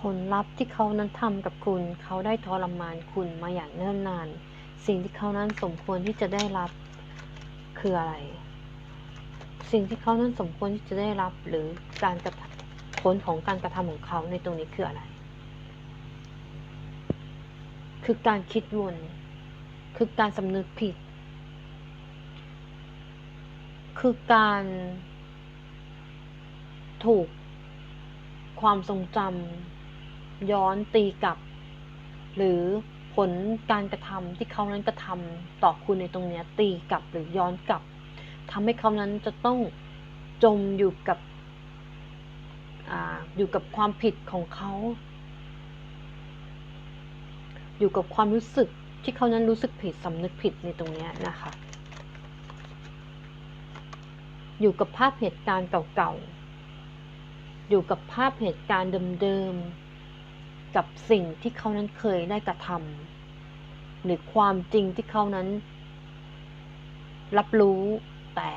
ผลลัพธ์ที่เขานั้นทำกับคุณ เขาได้ทรมานคุณมาอย่างเนิ่นนาน สิ่งที่เขานั้นสมควรที่จะได้รับคืออะไร สิ่งที่เขานั้นสมควรที่จะได้รับหรือการกระทำผลของการกระทำของเขาในตรงนี้คืออะไร คือการคิดวน คือการสำนึกผิด คือการถูกความทรงจำ ย้อนตีกลับ หรือผลการกระทำที่เขานั้นกระทำต่อคุณในตรงนี้ตีกลับหรือย้อนกลับทำให้เขานั้นจะต้องจมอยู่กับออยู่กับความผิดของเขา อยู่กับความรู้สึกที่เขานั้นรู้สึกผิดสำนึกผิดในตรงนี้นะคะ อยู่กับภาพเหตุการณ์เก่าๆ อยู่กับภาพเหตุการณ์เดิมๆ กับสิ่งที่เขานั้นเคยได้กระทำหรือความจริงที่เขานั้น รับรู้แต่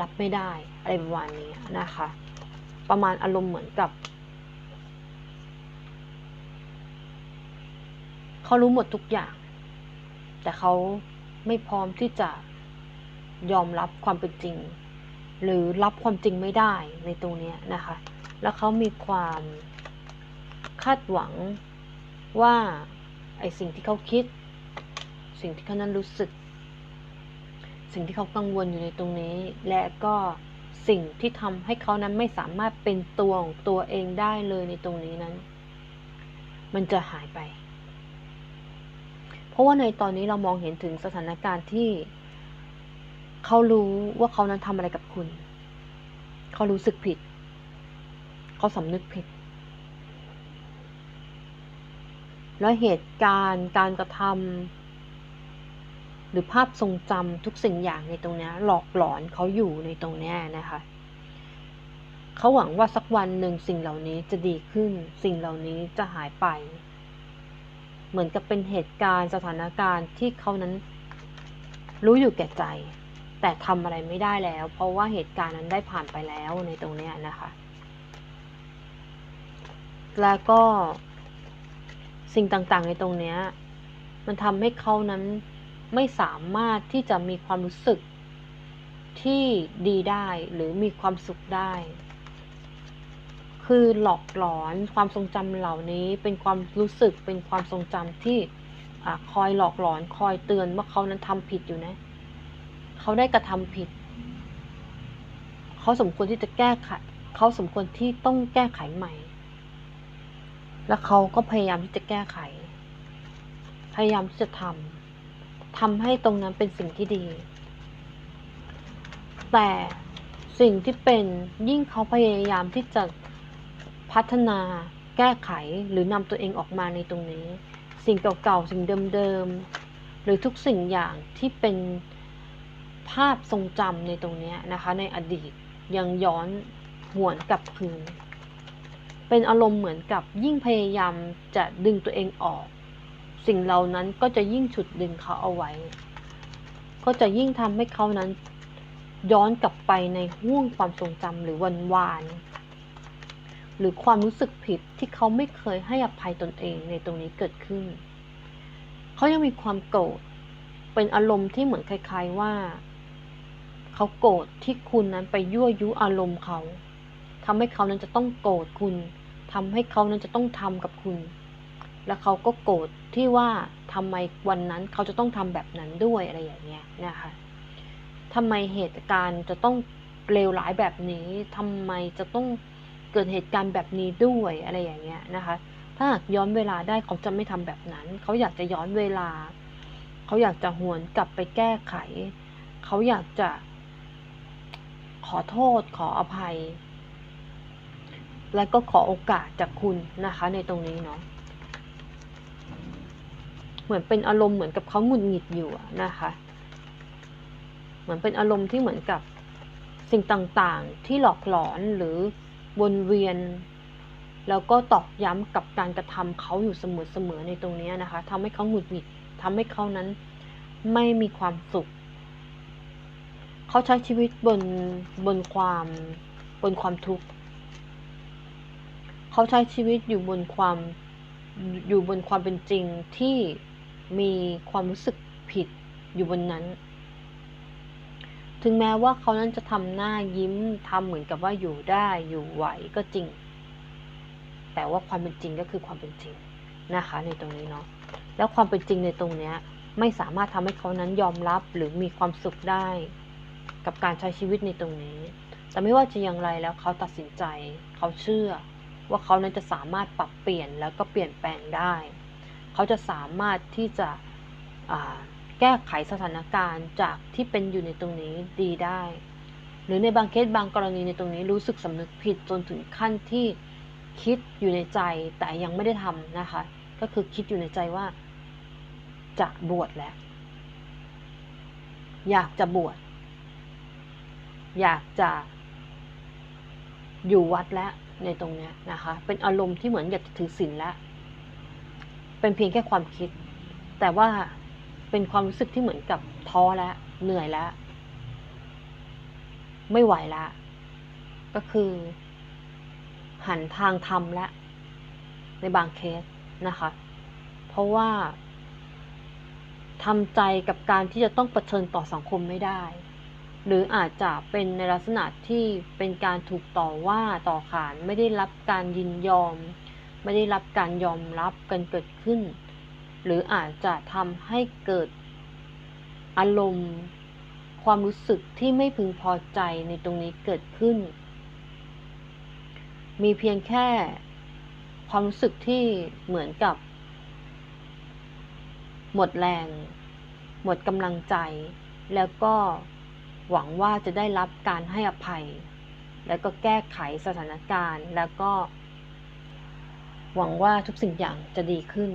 รับไม่ได้อะไรประมาณนี้นะคะ ประมาณอารมณ์เหมือนกับ เขารู้หมดทุกอย่าง แต่เขาไม่พร้อมที่จะยอมรับความเป็นจริง หรือรับความจริงไม่ได้ในตรงนี้นะคะ แล้วเขามีความ คาดหวังว่าไอสิ่งที่เขาคิด สิ่งที่เขานั้นรู้สึก สิ่งที่เขากังวลอยู่ในตรงนี้ และก็สิ่งที่ทำให้เขานั้นไม่สามารถเป็นตัวของตัวเองได้เลยในตรงนี้นั้น มันจะหายไป เพราะว่าในตอนนี้เรามองเห็นถึงสถานการณ์ที่ เขารู้ว่าเขานั้นทำอะไรกับคุณ เขารู้สึกผิด เขาสำนึกผิด แล้วเหตุการณ์ การกระทำหรือภาพทรงจำทุกสิ่งอย่างในตรงนี้หลอกหลอนเขาอยู่ในตรงนี้นะคะเขาหวังว่าสักวันหนึ่งสิ่งเหล่านี้จะดีขึ้น สิ่งเหล่านี้จะหายไป เหมือนกับเป็นเหตุการณ์สถานการณ์ที่เขานั้นรู้อยู่แก่ใจ แต่ทำอะไรไม่ได้แล้ว เพราะว่าเหตุการณ์นั้นได้ผ่านไปแล้วในตรงนี้นะคะ แล้วก็ สิ่งต่างๆ ในตรงเนี้ยมันทำให้เขานั้นไม่สามารถที่จะมีความรู้สึกที่ดีได้หรือมีความสุขได้ คือหลอกหลอนความทรงจำเหล่านี้เป็นความรู้สึกเป็นความทรงจำที่อคอยหลอกหลอนคอยเตือนว่าเขานั้นทำผิดอยู่นะ เขาได้กระทำผิด เขาสมควรที่จะแก้ไข เขาสมควรที่ต้องแก้ไขใหม่ แล้วเขาก็พยายามที่จะแก้ไข พยายามที่จะทำทำให้ตรงนั้นเป็นสิ่งที่ดี แต่สิ่งที่เป็นยิ่งเขาพยายามที่จะพัฒนาแก้ไขหรือนำตัวเองออกมาในตรงนี้ สิ่งเก่าๆ สิ่งเดิมๆ หรือทุกสิ่งอย่างที่เป็นภาพทรงจำในตรงนี้นะคะ ในอดีตยังย้อนหวนกลับคืน เป็นอารมณ์เหมือนกับยิ่งพยายามจะดึงตัวเองออก สิ่งเหล่านั้นก็จะยิ่งฉุดดึงเขาเอาไว้ ก็จะยิ่งทำให้เขานั้น ย้อนกลับไปในห่วงความทรงจำหรือวันวาน หรือความรู้สึกผิดที่เขาไม่เคยให้อภัยตนเองในตรงนี้เกิดขึ้น เขายังมีความโกรธเป็นอารมณ์ที่เหมือนคล้ายๆว่า เขาโกรธที่คุณนั้นไปยั่วยุอารมณ์เขาทำให้เขานั้นจะต้องโกรธคุณ ทำให้เขานั้นจะต้องทำกับคุณ แล้วเขาก็โกรธที่ว่าทำไมวันนั้นเขาจะต้องทำแบบนั้นด้วยอะไรอย่างเงี้ยนะคะทำไมเหตุการณ์จะต้องเลวร้ายแบบนี้ทำไมจะต้องเกิดเหตุการณ์แบบนี้ด้วยอะไรอย่างเงี้ยนะคะ ถ้าหากย้อนเวลาได้เขาจะไม่ทำแบบนั้น เขาอยากจะย้อนเวลา เขาอยากจะหวนกลับไปแก้ไข เขาอยากจะขอโทษขออภัย และก็ขอโอกาสจากคุณนะคะ ในตรงนี้เนาะเหมือนเป็นอารมณ์เหมือนกับเขาหงุดหงิดอยู่นะคะ เหมือนเป็นอารมณ์ที่เหมือนกับสิ่งต่างๆ ที่หลอกหลอนหรือวนเวียน แล้วก็ตอกย้ำกับการกระทำเขาอยู่เสมอๆในตรงนี้นะคะทำให้เขาหงุดหงิดทำให้เขานั้นไม่มีความสุข เขาใช้ชีวิตบนบนความบนความทุกข์ เขาใช้ชีวิตอยู่บนความอยู่บนความเป็นจริงที่มีความรู้สึกผิดอยู่บนนั้น ถึงแม้ว่าเขานั้นจะทำหน้ายิ้มทำเหมือนกับว่าอยู่ได้อยู่ไหวก็จริง แต่ว่าความเป็นจริงก็คือความเป็นจริงนะคะ ในตรงนี้เนาะแล้วความเป็นจริงในตรงเนี้ย ไม่สามารถทำให้เขานั้นยอมรับหรือมีความสุขได้ กับการใช้ชีวิตในตรงนี้ แต่ไม่ว่าจะอย่างไรแล้วเขาตัดสินใจ เขาเชื่อ ว่าเขานั้นจะสามารถปรับเปลี่ยนแล้วก็เปลี่ยนแปลงได้ เขาจะสามารถที่จะแก้ไขสถานการณ์จากที่เป็นอยู่ในตรงนี้ดีได้ หรือในบางเคสบางกรณีในตรงนี้รู้สึกสำนึกผิดจนถึงขั้นที่คิดอยู่ในใจแต่ยังไม่ได้ทำนะคะ ก็คือคิดอยู่ในใจว่า จะบวชแล้ว อยากจะบวชอยากจะอยู่วัดแล้ว ในตรงเนี้ยนะคะ เป็นอารมณ์ที่เหมือนอยากจะถือศีลแล้วเป็นเพียงแค่ความคิด แต่ว่าเป็นความรู้สึกที่เหมือนกับท้อแล้วเหนื่อยแล้วไม่ไหวแล้วก็คือ หันทางทำแล้วในบางเคสนะคะ เพราะว่าทำใจกับการที่จะต้องเผชิญต่อสังคมไม่ได้ หรืออาจจะเป็นในลักษณะที่เป็นการถูกต่อว่าต่อขานไม่ได้รับการยินยอม ไม่ได้รับการยอมรับกันเกิดขึ้น หรืออาจจะทำให้เกิดอารมณ์ ความรู้สึกที่ไม่พึงพอใจในตรงนี้เกิดขึ้น มีเพียงแค่ความรู้สึกที่เหมือนกับ หมดแรง หมดกำลังใจ แล้วก็ หวังว่าจะได้รับการให้อภัย แล้วก็แก้ไขสถานการณ์ แล้วก็ หวังว่าทุกสิ่งอย่างจะดีขึ้น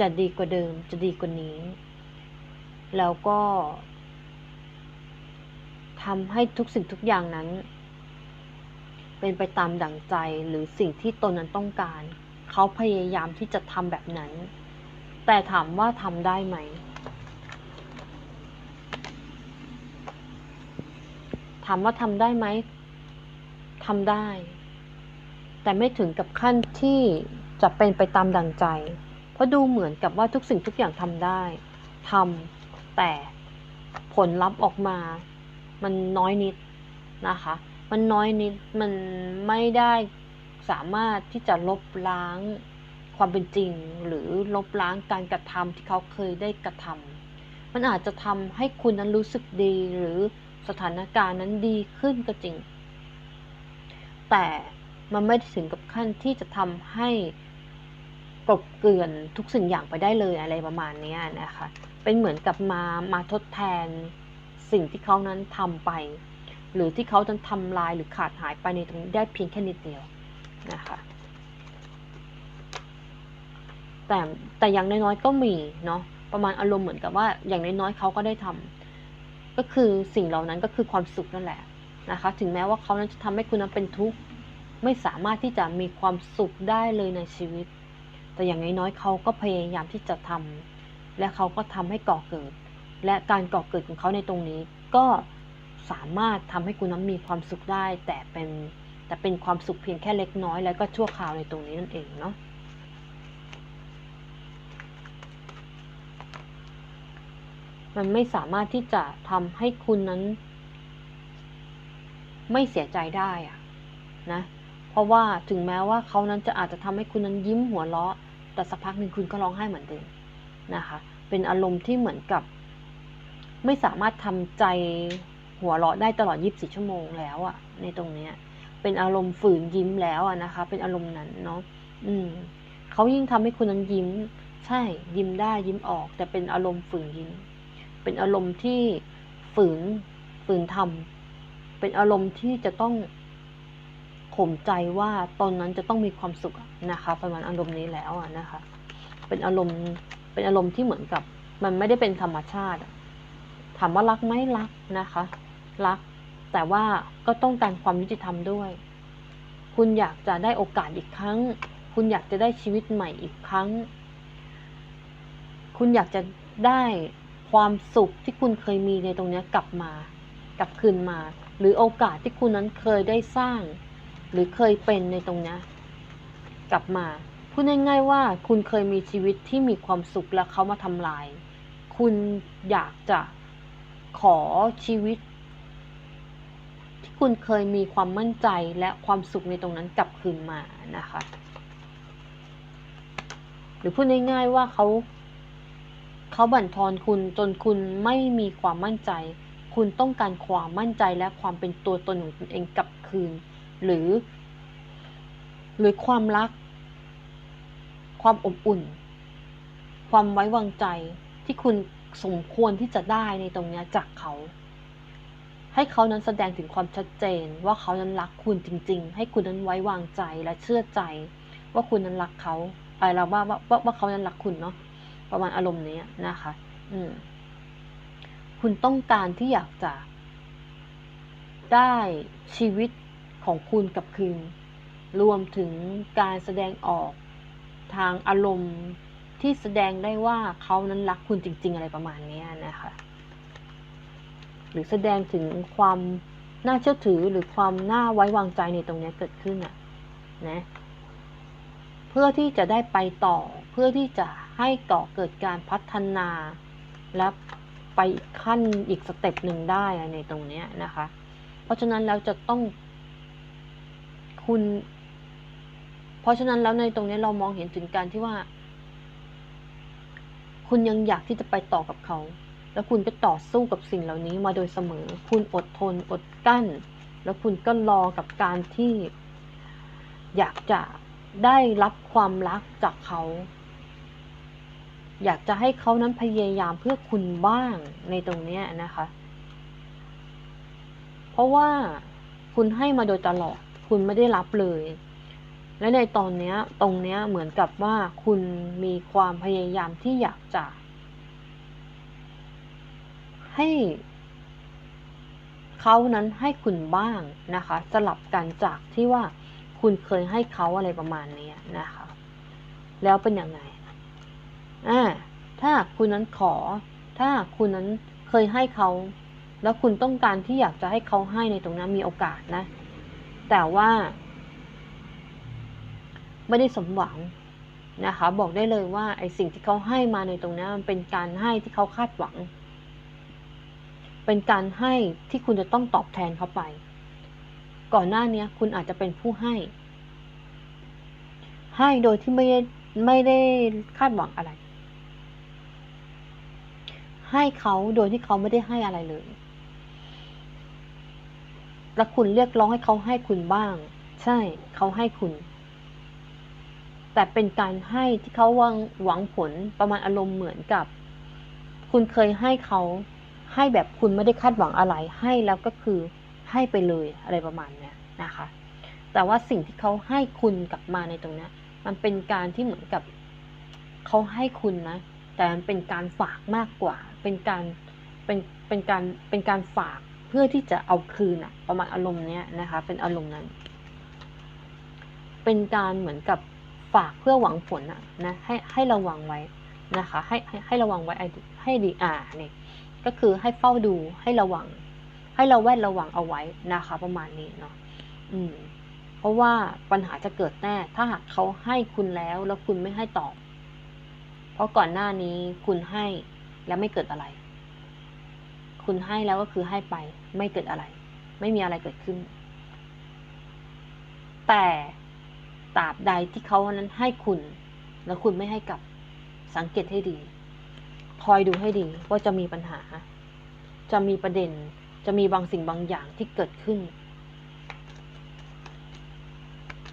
จะดีกว่าเดิม จะดีกว่านี้ แล้วก็ทำให้ทุกสิ่งทุกอย่างนั้น เป็นไปตามดั่งใจหรือสิ่งที่ตนนั้นต้องการ เขาพยายามที่จะทำแบบนั้น แต่ถามว่าทำได้ไหม ถามว่าทำได้ไหมทำได้ แต่ไม่ถึงกับขั้นที่จะเป็นไปตามดังใจ เพราะดูเหมือนกับว่าทุกสิ่งทุกอย่างทำได้ทำแต่ผลลัพธ์ออกมา มันน้อยนิดนะคะ มันน้อยนิด มันไม่ได้สามารถที่จะลบล้างความเป็นจริง หรือลบล้างการกระทำที่เขาเคยได้กระทำมันอาจจะทำให้คุณนั้นรู้สึกดีหรือ สถานการณ์นั้นดีขึ้นก็จริง แต่มันไม่ถึงกับขั้นที่จะทำให้กลบเกลื่อนทุกสิ่งอย่างไปได้เลยอะไรประมาณนี้นะคะ เป็นเหมือนกับมามาทดแทนสิ่งที่เขานั้นทำไป หรือที่เขาจะทำลายหรือขาดหายไปในตรงนี้ได้เพียงแค่นิดเดียวนะคะแต่แต่อย่างน้อยๆก็มีเนาะประมาณอารมณ์เหมือนกับว่าอย่างน้อยๆเขาก็ได้ทำ ก็คือสิ่งเหล่านั้นก็คือความสุขนั่นแหละนะคะ ถึงแม้ว่าเขานั้นจะทำให้คุณนั้นเป็นทุกข์ไม่สามารถที่จะมีความสุขได้เลยในชีวิต แต่อย่างน้อยๆเขาก็พยายามที่จะทำและเขาก็ทำให้ก่อเกิด และการก่อเกิดของเขาในตรงนี้ ก็สามารถทำให้คุณนั้นมีความสุขได้ แต่เป็นแต่เป็นความสุขเพียงแค่เล็กน้อย แล้วก็ชั่วคราวในตรงนี้นั่นเองเนาะ มันไม่สามารถที่จะทำให้คุณนั้น ไม่เสียใจได้อะนะ เพราะว่าถึงแม้ว่าเขานั้นจะอาจจะทำให้คุณนั้นยิ้มหัวเราะ แต่สักพักหนึ่งคุณก็ร้องไห้เหมือนเดิมนะคะ เป็นอารมณ์ที่เหมือนกับ ไม่สามารถทำใจหัวเราะได้ตลอด 24 ชั่วโมงแล้วอะในตรงเนี้ย เป็นอารมณ์ฝืนยิ้มแล้วอะนะคะ เป็นอารมณ์นั้นเนาะอืมเขายิ่งทำให้คุณนั้นยิ้ม ใช่ ยิ้มได้ยิ้มออก แต่เป็นอารมณ์ฝืนยิ้ม เป็นอารมณ์ที่ฝืนฝืนทำเป็นอารมณ์ที่จะต้องข่มใจว่าตอนนั้นจะต้องมีความสุขนะคะ ประมาณอารมณ์นี้แล้วนะคะ เป็นอารมณ์เป็นอารมณ์ที่เหมือนกับ มันไม่ได้เป็นธรรมชาติถามว่ารักไหมรักนะคะ รัก แต่ว่าก็ต้องการความยุติธรรมด้วย คุณอยากจะได้โอกาสอีกครั้ง คุณอยากจะได้ชีวิตใหม่อีกครั้ง คุณอยากจะได้ ความสุขที่คุณเคยมีในตรงนี้กลับมากลับคืนมา หรือโอกาสที่คุณนั้นเคยได้สร้าง หรือเคยเป็นในตรงนี้กลับมาพูดง่ายๆว่าคุณเคยมีชีวิตที่มีความสุขแล้วเขามาทำลาย คุณอยากจะขอชีวิต ที่คุณเคยมีความมั่นใจและความสุขในตรงนั้นกลับคืนมานะคะ หรือพูดง่ายๆว่าเขา เขาบั่นทอนคุณจนคุณไม่มีความมั่นใจ คุณต้องการความมั่นใจและความเป็นตัวตนของตนเองกลับคืน หรือ หรือความรัก ความอบอุ่น ความไว้วางใจที่คุณสมควรที่จะได้ในตรงเนี้ยจากเขา ให้เขานั้นแสดงถึงความชัดเจนว่าเขานั้นรักคุณจริง ๆ ให้คุณนั้นไว้วางใจและเชื่อใจ ว่าคุณนั้นรักเขาไรเราว่าว่าว่าว่าเขานั้นรักคุณเนาะ ประมาณอารมณ์นี้นะคะ อืม คุณต้องการที่อยากจะ ได้ชีวิตของคุณกลับคืน รวมถึงการแสดงออกทางอารมณ์ที่แสดงได้ว่าเขานั้นรักคุณจริง ๆ อะไรประมาณนี้นะคะ หรือแสดงถึงความน่าเชื่อถือหรือความน่าไว้วางใจในตรงนี้เกิดขึ้นอะนะ พื่อที่จะได้ไปต่อ เพื่อที่จะให้ก่อเกิดการพัฒนา และไปอีกขั้นอีกสเต็ปหนึ่งได้ในตรงนี้นะคะ เพราะฉะนั้นแล้วจะต้องคุณ เพราะฉะนั้นแล้วในตรงนี้เรามองเห็นถึงการที่ว่า คุณยังอยากที่จะไปต่อกับเขา แล้วคุณก็ต่อสู้กับสิ่งเหล่านี้มาโดยเสมอ คุณอดทนอดกั้น แล้วคุณก็รอกับการที่อยากจะ ได้รับความรักจากเขา อยากจะให้เขานั้นพยายามเพื่อคุณบ้างในตรงนี้นะคะ เพราะว่าคุณให้มาโดยตลอด คุณไม่ได้รับเลย และในตอนนี้ตรงนี้เหมือนกับว่าคุณมีความพยายามที่อยากจะ ให้เขานั้นให้คุณบ้างนะคะ สลับกันจากที่ว่า คุณเคยให้เขาอะไรประมาณนี้นะคะ แล้วเป็นยังไงอ่าถ้าคุณนั้นขอ ถ้าคุณนั้นเคยให้เขาแล้วคุณต้องการที่อยากจะให้เขาให้ในตรงนั้นมีโอกาสนะ แต่ว่า ไม่ได้สมหวังนะคะ บอกได้เลยว่าไอสิ่งที่เขาให้มาในตรงนี้มันเป็นการให้ที่เขาคาดหวัง เป็นการให้ที่คุณจะต้องตอบแทนเขาไป ก่อนหน้านี้คุณอาจจะเป็นผู้ให้ ให้โดยที่ไม่ได้ไม่ได้คาดหวังอะไร ให้เขาโดยที่เขาไม่ได้ให้อะไรเลย แล้วคุณเรียกร้องให้เขาให้คุณบ้าง ใช่เขาให้คุณ แต่เป็นการให้ที่เขาวังหวังผลประมาณอารมณ์เหมือนกับ คุณเคยให้เขาให้แบบคุณไม่ได้คาดหวังอะไรให้แล้วก็คือ ให้ไปเลยอะไรประมาณนี้นะคะ แต่ว่าสิ่งที่เขาให้คุณกลับมาในตรงนี้มันเป็นการที่เหมือนกับเขาให้คุณนะ แต่มันเป็นการฝากมากกว่า เป็นการเป็นเป็นการเป็นการฝากเพื่อที่จะเอาคืนอะประมาณอารมณ์เนี้ยนะคะ เป็นอารมณ์นั้น เป็นการเหมือนกับฝากเพื่อหวังผลอะนะให้ให้ระวังไว้นะคะ ให้ให้ให้ระวังไว้ให้ดีอ่าเนี่ยก็คือให้เฝ้าดูให้ระวัง ให้เราแวดระวังเอาไว้นะคะ ประมาณนี้เนาะอืม เพราะว่าปัญหาจะเกิดแน่ ถ้าหากเขาให้คุณแล้วแล้วคุณไม่ให้ตอบ เพราะก่อนหน้านี้คุณให้แล้วไม่เกิดอะไร คุณให้แล้วก็คือให้ไป ไม่เกิดอะไร ไม่มีอะไรเกิดขึ้น แต่ตราบใดที่เขานั้นให้คุณ แล้วคุณไม่ให้กลับสังเกตให้ดี คอยดูให้ดีว่าจะมีปัญหา จะมีประเด็น จะมีบางสิ่งบางอย่างที่เกิดขึ้น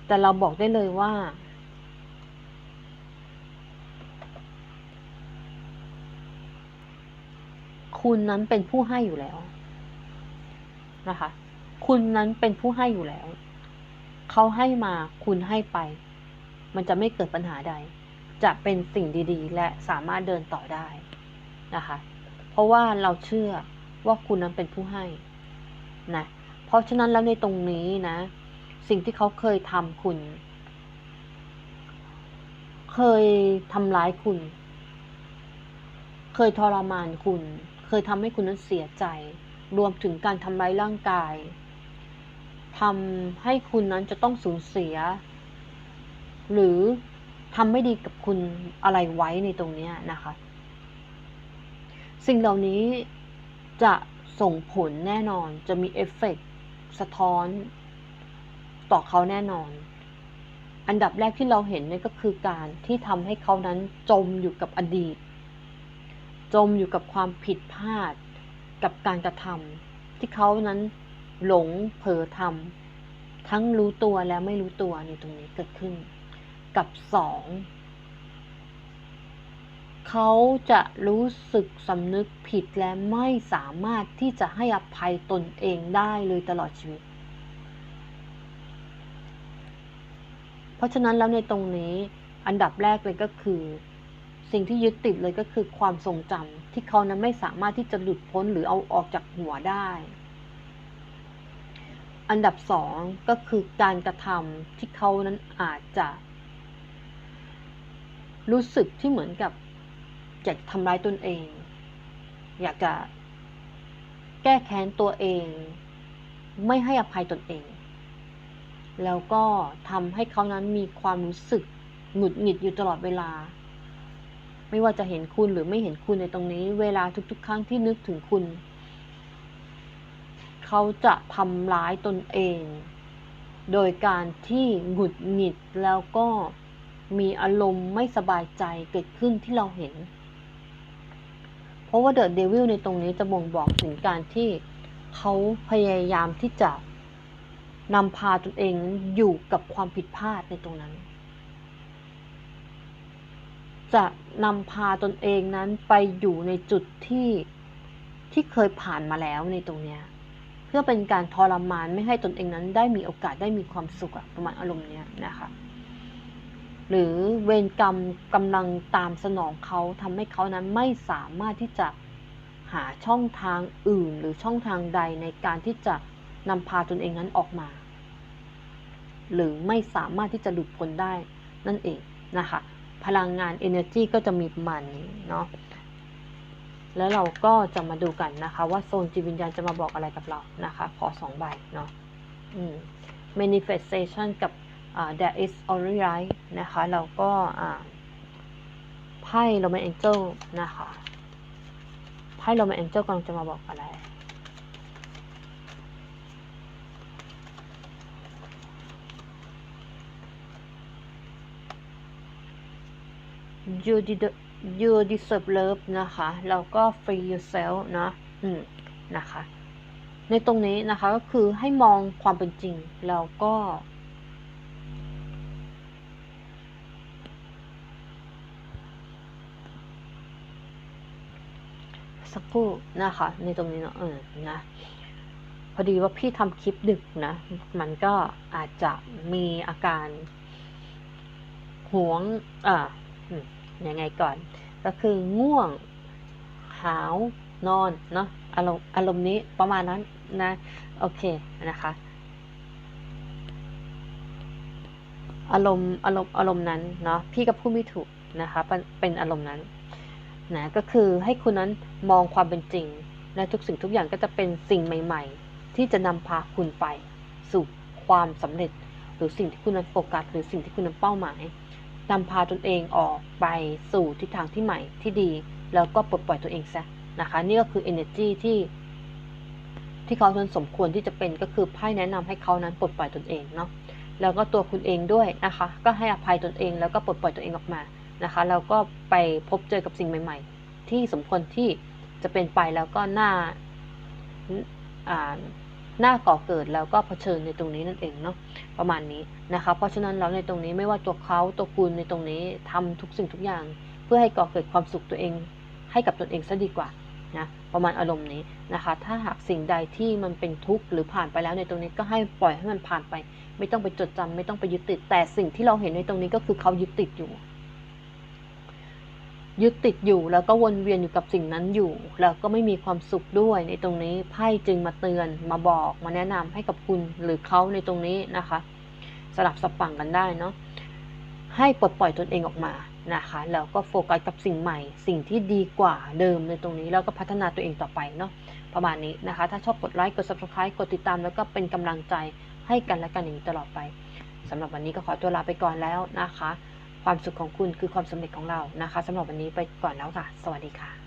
แต่เราบอกได้เลยว่า คุณนั้นเป็นผู้ให้อยู่แล้วนะคะ คุณนั้นเป็นผู้ให้อยู่แล้ว เขาให้มาคุณให้ไป มันจะไม่เกิดปัญหาใด จะเป็นสิ่งดีๆ และสามารถเดินต่อได้นะคะ เพราะว่าเราเชื่อ ว่าคุณนั้นเป็นผู้ให้นะเพราะฉะนั้นแล้วในตรงนี้นะ สิ่งที่เขาเคยทำคุณ เคยทำร้ายคุณ เคยทรมานคุณ เคยทำให้คุณนั้นเสียใจ รวมถึงการทำร้ายร่างกายทำให้คุณนั้นจะต้องสูญเสีย หรือทำไม่ดีกับคุณอะไรไว้ในตรงนี้นะคะ สิ่งเหล่านี้ จะส่งผลแน่นอน จะมีเอฟเฟกต์สะท้อนต่อเขาแน่นอน อันดับแรกที่เราเห็นเนี่ยก็คือการที่ทำให้เขานั้นจมอยู่กับอดีต จมอยู่กับความผิดพลาด กับการกระทำที่เขานั้นหลงเผลอทำทั้งรู้ตัวและไม่รู้ตัวในตรงนี้เกิดขึ้น กับสอง เขาจะรู้สึกสำนึกผิดและไม่สามารถที่จะให้อภัยตนเองได้เลยตลอดชีวิต เพราะฉะนั้นแล้วในตรงนี้อันดับแรกเลยก็คือ สิ่งที่ยึดติดเลยก็คือความทรงจำที่เขานั้นไม่สามารถที่จะหลุดพ้นหรือเอาออกจากหัวได้ อันดับสองก็คือการกระทำที่เขานั้นอาจจะ รู้สึกที่เหมือนกับ อยากทำร้ายตนเอง อยากจะแก้แค้นตัวเอง ไม่ให้อภัยตนเอง แล้วก็ทำให้เขานั้นมีความรู้สึกหงุดหงิดอยู่ตลอดเวลา ไม่ว่าจะเห็นคุณหรือไม่เห็นคุณในตรงนี้ เวลาทุกๆ ครั้งที่นึกถึงคุณ เขาจะทำร้ายตนเอง โดยการที่หงุดหงิดแล้วก็มีอารมณ์ไม่สบายใจเกิดขึ้นที่เราเห็น เพราะว่าเดอะเดวิลในตรงนี้จะบ่งบอกถึงการที่เขาพยายามที่จะนำพาตนเองอยู่กับความผิดพลาดในตรงนั้น จะนำพาตนเองนั้นไปอยู่ในจุดที่ที่เคยผ่านมาแล้วในตรงเนี้ย เพื่อเป็นการทรมานไม่ให้ตนเองนั้นได้มีโอกาสได้มีความสุขอะประมาณอารมณ์เนี้ยนะคะ หรือเวรกรรมกำลังตามสนองเขาทำให้เขานั้นไม่สามารถที่จะหาช่องทางอื่นหรือช่องทางใดในการที่จะนำพาตนเองนั้นออกมา หรือไม่สามารถที่จะหลุดพ้นได้นั่นเองนะคะ พลังงาน energy ก็จะมีประมาณนี้เนาะแล้วเราก็จะมาดูกันนะคะ ว่าโซนจิตวิญญาณจะมาบอกอะไรกับเรานะคะ ขอสองใบเนาะ manifestation กับ there is only right นะคะ เราก็ไพ่ Roman Angel นะคะไพ่ Roman Angel กำลังจะมาบอกอะไร you did you deserve love นะคะ แล้วก็ free yourself นะอืมนะคะ ในตรงนี้นะคะก็คือให้มองความเป็นจริง แล้วก็ สักครู่นะคะ ในตรงนี้เนาะเออนะพอดีว่าพี่ทำคลิปดึกนะ มันก็อาจจะมีอาการหวงอ่าอืมยังไงก่อน ก็คือง่วง หาว นอนเนาะอารมณ์อารมณ์นี้ประมาณนั้นนะ โอเคนะคะ อารมณ์อารมณ์อารมณ์นั้นเนาะพี่ก็พูดไม่ถูกนะคะ เป็นเป็นอารมณ์นั้น นะก็คือให้คุณนั้นมองความเป็นจริง และทุกสิ่งทุกอย่างก็จะเป็นสิ่งใหม่ ๆ ที่จะนำพาคุณไป สู่ความสำเร็จ หรือสิ่งที่คุณนั้นโฟกัสหรือสิ่งที่คุณนั้นเป้าหมายนำพาตนเองออกไปสู่ทิศทางที่ใหม่ที่ดี แล้วก็ปลดปล่อยตัวเองซะนะคะ นี่ก็คือ energy ที่ ที่เขานั้นสมควรที่จะเป็นก็คือไพ่แนะนำให้เขานั้นปลดปล่อยตนเองเนาะแล้วก็ตัวคุณเองด้วยนะคะ ก็ให้อภัยตนเองแล้วก็ปลดปล่อยตัวเองออกมา นะคะแล้วก็ไปพบเจอกับสิ่งใหม่ ๆ ที่สมควรที่จะเป็นไปแล้วก็หน่าอ่าหน้าก่อเกิดแล้วก็เผชิญในตรงนี้นั่นเองเนาะประมาณนี้นะคะเพราะฉะนั้นแล้วในตรงนี้ไม่ว่าตัวเขาตัวคุณในตรงนี้ทำทุกสิ่งทุกอย่าง เพื่อให้ก่อเกิดความสุขตัวเอง ให้กับตนเองซะดีกว่านะประมาณอารมณ์นี้นะคะ ถ้าหากสิ่งใดที่มันเป็นทุกข์หรือผ่านไปแล้วในตรงนี้ก็ให้ปล่อยให้มันผ่านไป ไม่ต้องไปจดจำไม่ต้องไปยึดติด แต่สิ่งที่เราเห็นในตรงนี้ก็คือเขายึดติดอยู่ ยึดติดอยู่แล้วก็วนเวียนอยู่กับสิ่งนั้นอยู่ แล้วก็ไม่มีความสุขด้วยในตรงนี้ไพ่จึงมาเตือนมาบอกมาแนะนำให้กับคุณหรือเขาในตรงนี้นะคะ สลับสับปังกันได้เนาะให้ปลดปล่อยตนเองออกมานะคะแล้วก็โฟกัสกับสิ่งใหม่ สิ่งที่ดีกว่าเดิมในตรงนี้แล้วก็พัฒนาตัวเองต่อไปเนาะประมาณนี้นะคะ ถ้าชอบกดไลค์กด subscribe กดติดตาม แล้วก็เป็นกำลังใจให้กันและกันอย่างนี้ตลอดไปสำหรับวันนี้ก็ขอตัวลาไปก่อนแล้วนะคะ ความสุขของคุณคือความสำเร็จของเรานะคะสำหรับวันนี้ไปก่อนแล้วค่ะ สวัสดีค่ะ